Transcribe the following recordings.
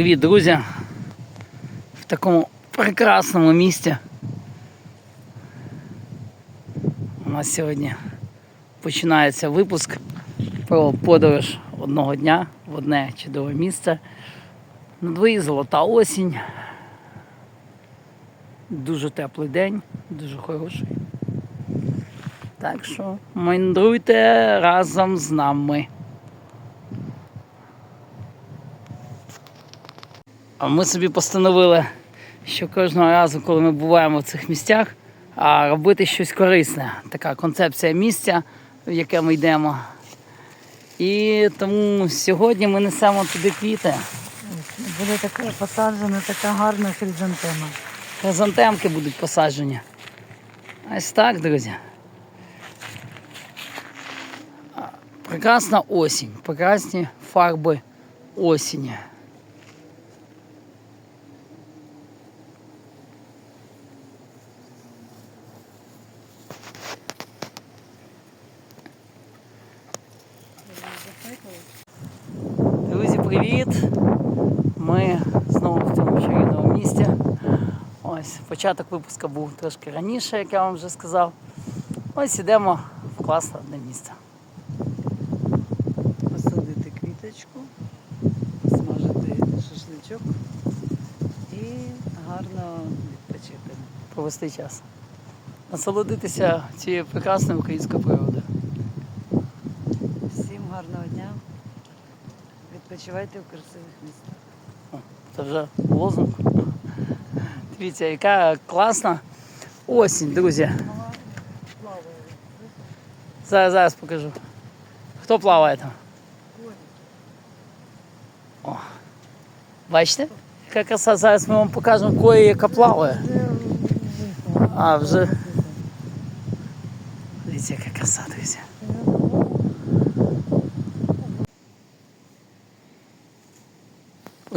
Привіт, друзі! В такому прекрасному місті. У нас сьогодні починається випуск про подорож одного дня в одне чудове місце. На дворі золота осінь. Дуже теплий день, дуже хороший. Так що мандруйте разом з нами. А ми собі постановили, що кожного разу, коли ми буваємо в цих місцях, робити щось корисне. Така концепція місця, в яке ми йдемо. І тому сьогодні ми несемо туди квіти. Буде така посаджена, така гарна хризантема. Хризантемки будуть посаджені. Ось так, друзі. Прекрасна осінь, прекрасні фарби осені. Друзі, привіт! Ми знову в цьому чарівному місті. Ось початок випуску був трошки раніше, як я вам вже сказав. Ось ідемо в класне одне місце. Посадити квіточку, смажити шашличок і гарно відпочити. Провести час. Насолодитися цією прекрасною українською природою. Відпочивайте в красивих містах. Це вже лозунг. Дивіться, яка класна осінь, друзі. Зараз, зараз покажу. Хто плаває там? О. Бачите? Яка краса, зараз ми вам покажемо кої, яка плаває. А, вже. Дивіться, яка краса, друзі.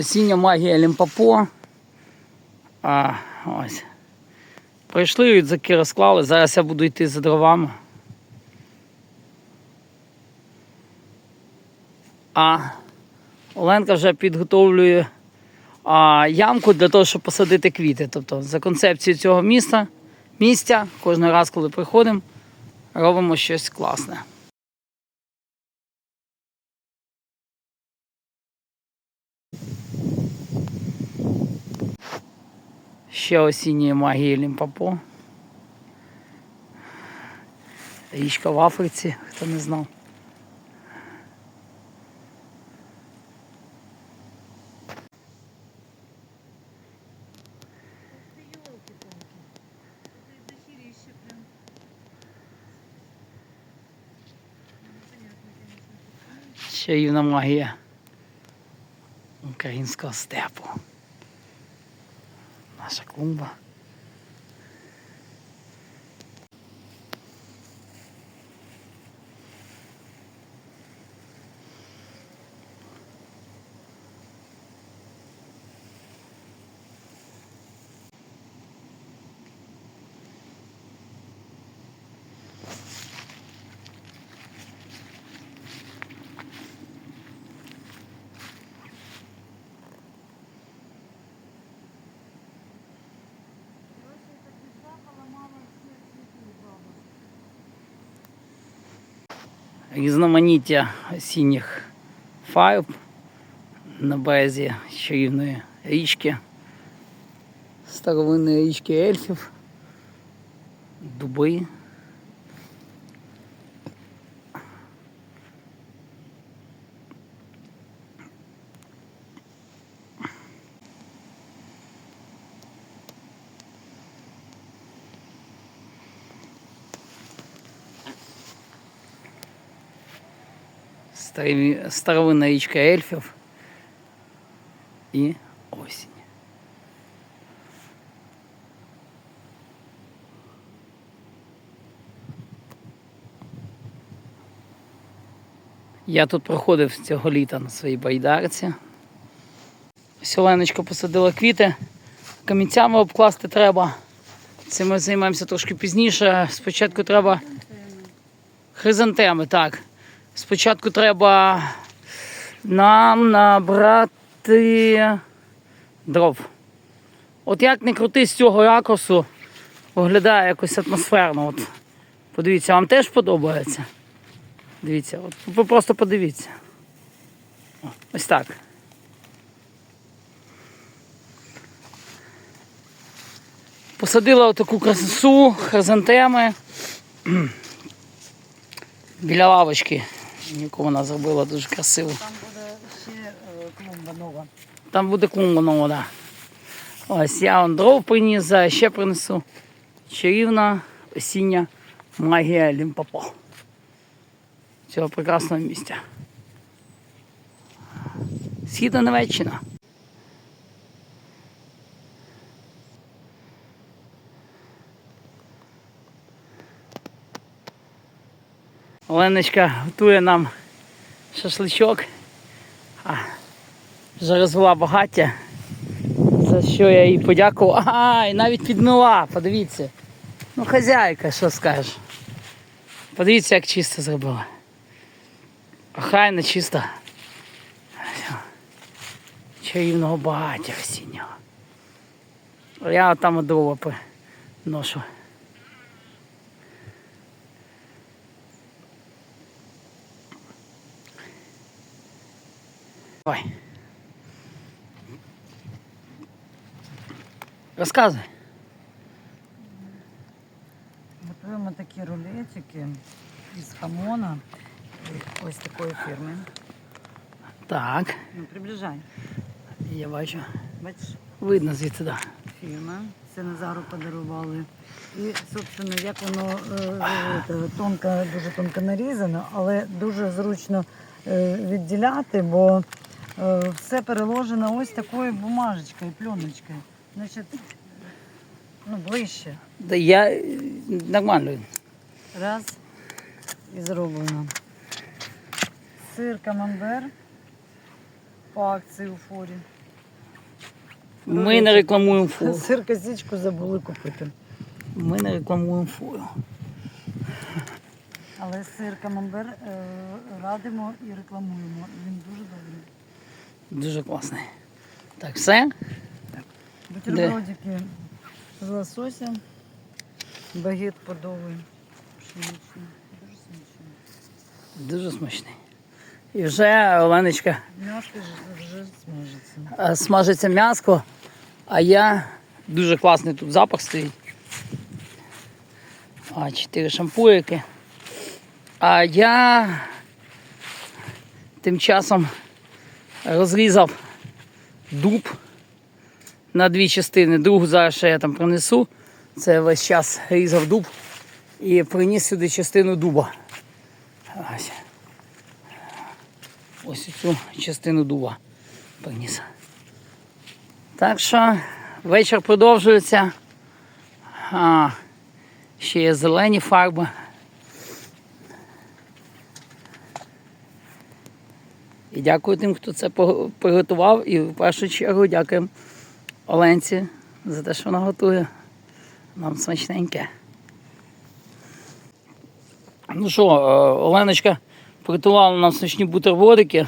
Осіння магія Лімпопо. А, ось. Прийшли, рюкзаки розклали. Зараз я буду йти за дровами. А Оленка вже підготовлює а, ямку для того, щоб посадити квіти. Тобто за концепцією цього міста, місця, кожен раз, коли приходимо, робимо щось класне. Ще осінньої магії Лімпопо. Річка в Африці, хто не знав. Чаївна магія українського степу. Наша клумба. Різноманіття осінніх фарб на березі чарівної річки, старовинної річки ельфів, дуби. Старовинна річка ельфів і осінь. Я тут проходив цього літа на своїй байдарці. Оленочка посадила квіти. Камінцями обкласти треба. Цим ми займаємося трошки пізніше. Спочатку треба. Хризантеми, так. Спочатку треба нам набрати дров. От як не крути з цього ракурсу, виглядає якось атмосферно. От. Подивіться, вам теж подобається? Дивіться, от ви просто подивіться. Ось так. Посадила отаку красу, хризантеми біля лавочки, яку вона зробила дуже красиво. Там буде ще е, клумба нова. Там буде клумба нова, да. Ось я вам дров приніс, а ще принесу. Чарівна осіння магія Лімпопо. Цього прекрасного місця. Східна Німеччина. Оленочка готує нам шашличок. А, вже багаття, за що я їй подякував. Ага, і навіть підмила, подивіться. Ну, хазяйка, що скажеш. Подивіться, як чисто зробила. Охайно чисто. Чарівного багаття осіннього. Я там дрова ношу. Давай. Розказуй. Готуємо такі рулетики із хамона. Ось такої фірми. Так, Ну, приближай. я бачу. Бачиш, Видно звідси, да. фірма. Це Назару подарували. І, собственно, як воно е, е, тонко, дуже тонко нарізано, але дуже зручно е, відділяти, бо е, все переложено ось такою бумажечкою, пленочкою. Значить, ну, ближче. Да я е, нормально. Раз і зроблено. Сир камамбер по акції у форі. Ми не рекламуємо фуру. Сир косичку забули купити. Ми не рекламуємо фуру. Але сир камамбер е, радимо і рекламуємо. Він дуже добрий. Дуже класний. Так, все? Бутербродики з лосося, багет подовий, пшеничний. Дуже смачний. Дуже смачний. І вже Оленочка М'яско вже смажиться. смажиться м'яско, а я дуже класний тут запах стоїть. А, чотири шампурики. А я тим часом розрізав дуб на дві частини. Другу зараз ще я там принесу. Це весь час різав дуб і приніс сюди частину дуба. Ось. Ось цю частину дуба приніс. Так що вечір продовжується. А, ще є зелені фарби. І дякую тим, хто це приготував. І в першу чергу дякуємо Оленці за те, що вона готує. Нам смачненьке. Ну що, е, Оленочка приготувала нам смачні бутербродики,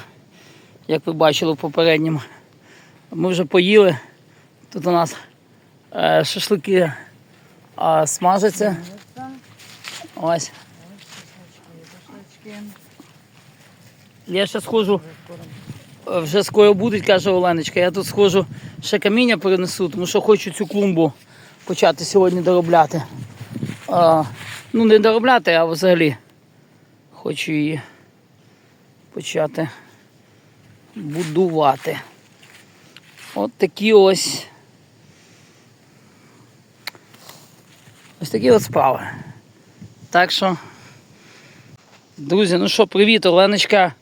як ви бачили в попередньому. Ми вже поїли. Тут у нас е, шашлики смажаться. Ось. Я ще схожу, е, вже скоро будуть, каже Оленочка. Я тут схожу, ще каміння перенесу, тому що хочу цю клумбу почати сьогодні доробляти. А, ну, не доробляти, а взагалі хочу її почати будувати. От такі ось. Ось такі от справи. Так що, друзі, ну що, привіт, Оленочка.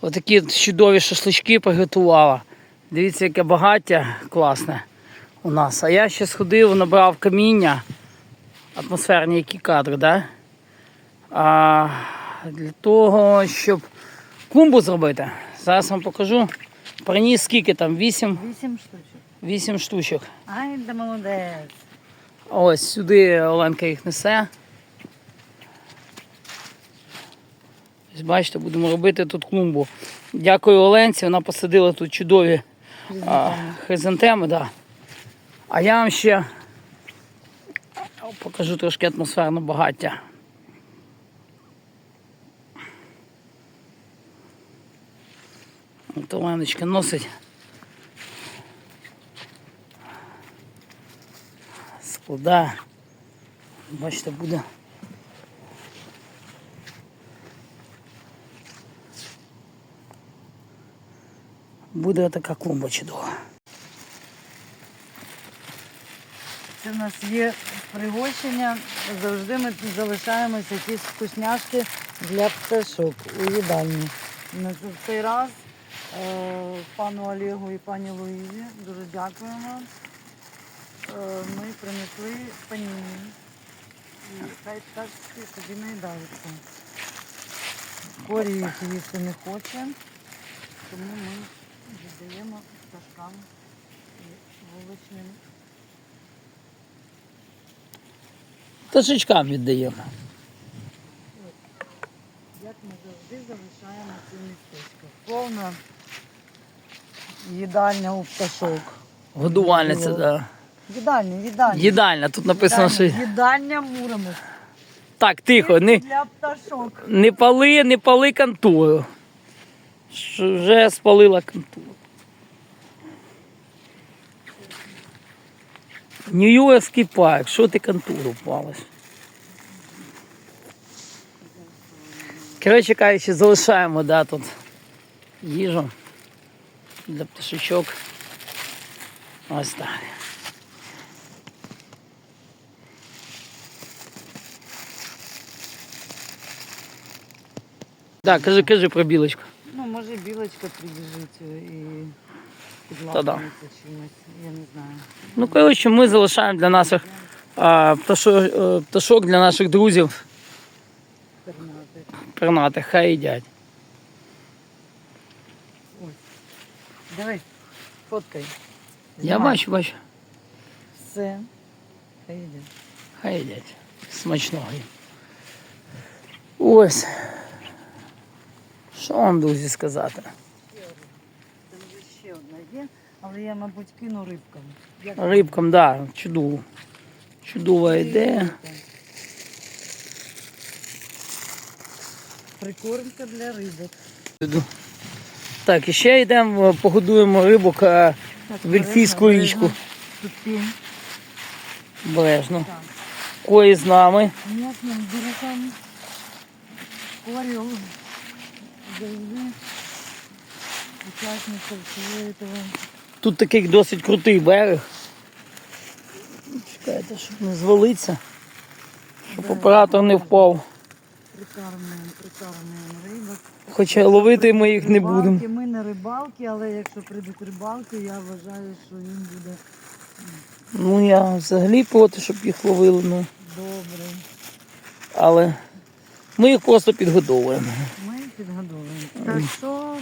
Отакі чудові шашлички приготувала. Дивіться, яке багаття класне у нас. А я ще сходив, набрав каміння. Атмосферні які кадри, да? А, для того, щоб клумбу зробити. Зараз вам покажу. Приніс скільки там? Вісім. Вісім штучок. Вісім штучок. Ай, да молодець. Ось сюди Оленка їх несе. Ось бачите, будемо робити тут клумбу. Дякую Оленці, вона посадила тут чудові а, хризантеми. Да. А я вам ще покажу трошки атмосферне багаття. От Оленочка носить. складає. Бачите, буде. Буде така клумба чудова. Це в нас є пригощення. Завжди ми залишаємося якісь вкусняшки для пташок у їдальні. На цей раз е, пану Олегу і пані Луїзі дуже дякуємо. Е, ми принесли паніні. І хай пташки собі наїдаються. Корі їх їсти не хоче, тому ми віддаємо пташкам і вуличним Пташечкам віддаємо. Як ми завжди залишаємо це містечко. Повна їдальня у пташок. Годувальниця, да. Їдальня, їдальня. Їдальня. Тут написано, що. Їдальня, їдальня Муромець. Так, тихо, не, Для пташок. не пали, не пали кантуру. Вже спалила кантуру. Нью-Йоркський парк, що ти кантуру палиш? Коротше кажучи, залишаємо да, тут їжу для пташечок. Ось так. Так, кажи, кажи про білочку. Ну, може білочка прибіжить е, і да. чимось, я не знаю. Ну, коротше, ми залишаємо для наших а, пташок, е, пташок для наших друзів Пернати. пернатих, хай їдять. Дивись, фоткай. Я Знімай. бачу, бачу. Все. Хай йде. Хай їдять. Смачного їм. Ось. Що вам, друзі, сказати? Там ще одна є, але я, мабуть, кину рибкам. Як Рибкам, да, чудово. Чудова ідея. Прикормка для рибок. Так, і ще йдемо, погодуємо рибок е, в Ельфійську річку. Бережно. Кої з нами. М'ясним дуракам. Учасників этого. Тут такий досить крутий берег. Чекайте, щоб не звалиться, щоб оператор не впав. Прикармуємо, прикармуємо рибок. Хоча ловити ми їх не будемо. Ми не рибалки, але якщо прийдуть рибалки, я вважаю, що їм буде Ну я взагалі проти, щоб їх ловили, ну. добре. Але ми їх просто підгодовуємо. Підгодовуємо. Пташок.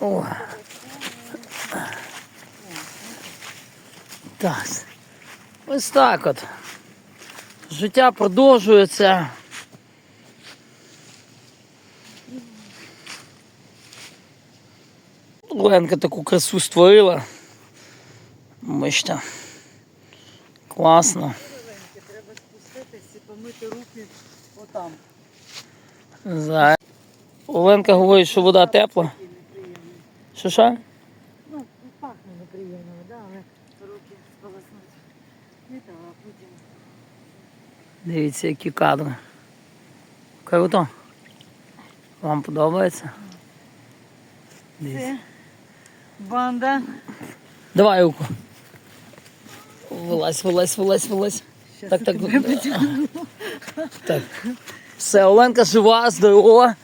О. Так. Ось так от. Життя продовжується. Ленка таку красу створила. Бачите. Класно. Треба спуститись і помити руки отам. За... Оленка говорить, що вода тепла. Що що? Ну, пахне неприємно, да, але руки сполоснуть. Не так. Дивіться, які кадри. Круто. Вам подобається? Дивіться. Це банда. Давай руку. Вилазь, вилазь, вилазь, вилазь. Так, так, так. Все, Оленка жива, здорова.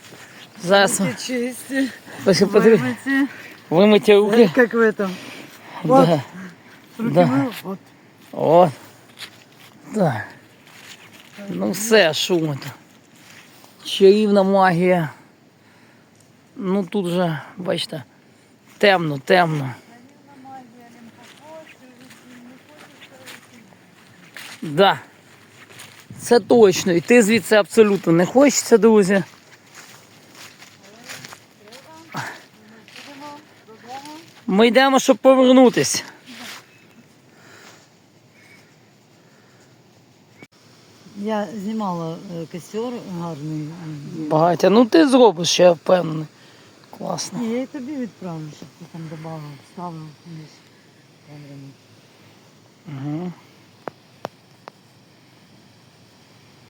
Зараз чисті, вимиті. вимиті руки. Як в этом. Да. Руки Да. мив, от. От. Так. Ну все, що ми тут. Чарівна магія. Ну тут же, бачите, Темно, темно. Да. Це точно. Йти звідси абсолютно не хочеться, друзі. Ми йдемо, щоб повернутися. Я знімала е, костер гарний. Багаття. Ну ти зробиш, я впевнений. Класно. Ні, я і тобі відправлю, щоб ти там додав, ставив вниз. Угу.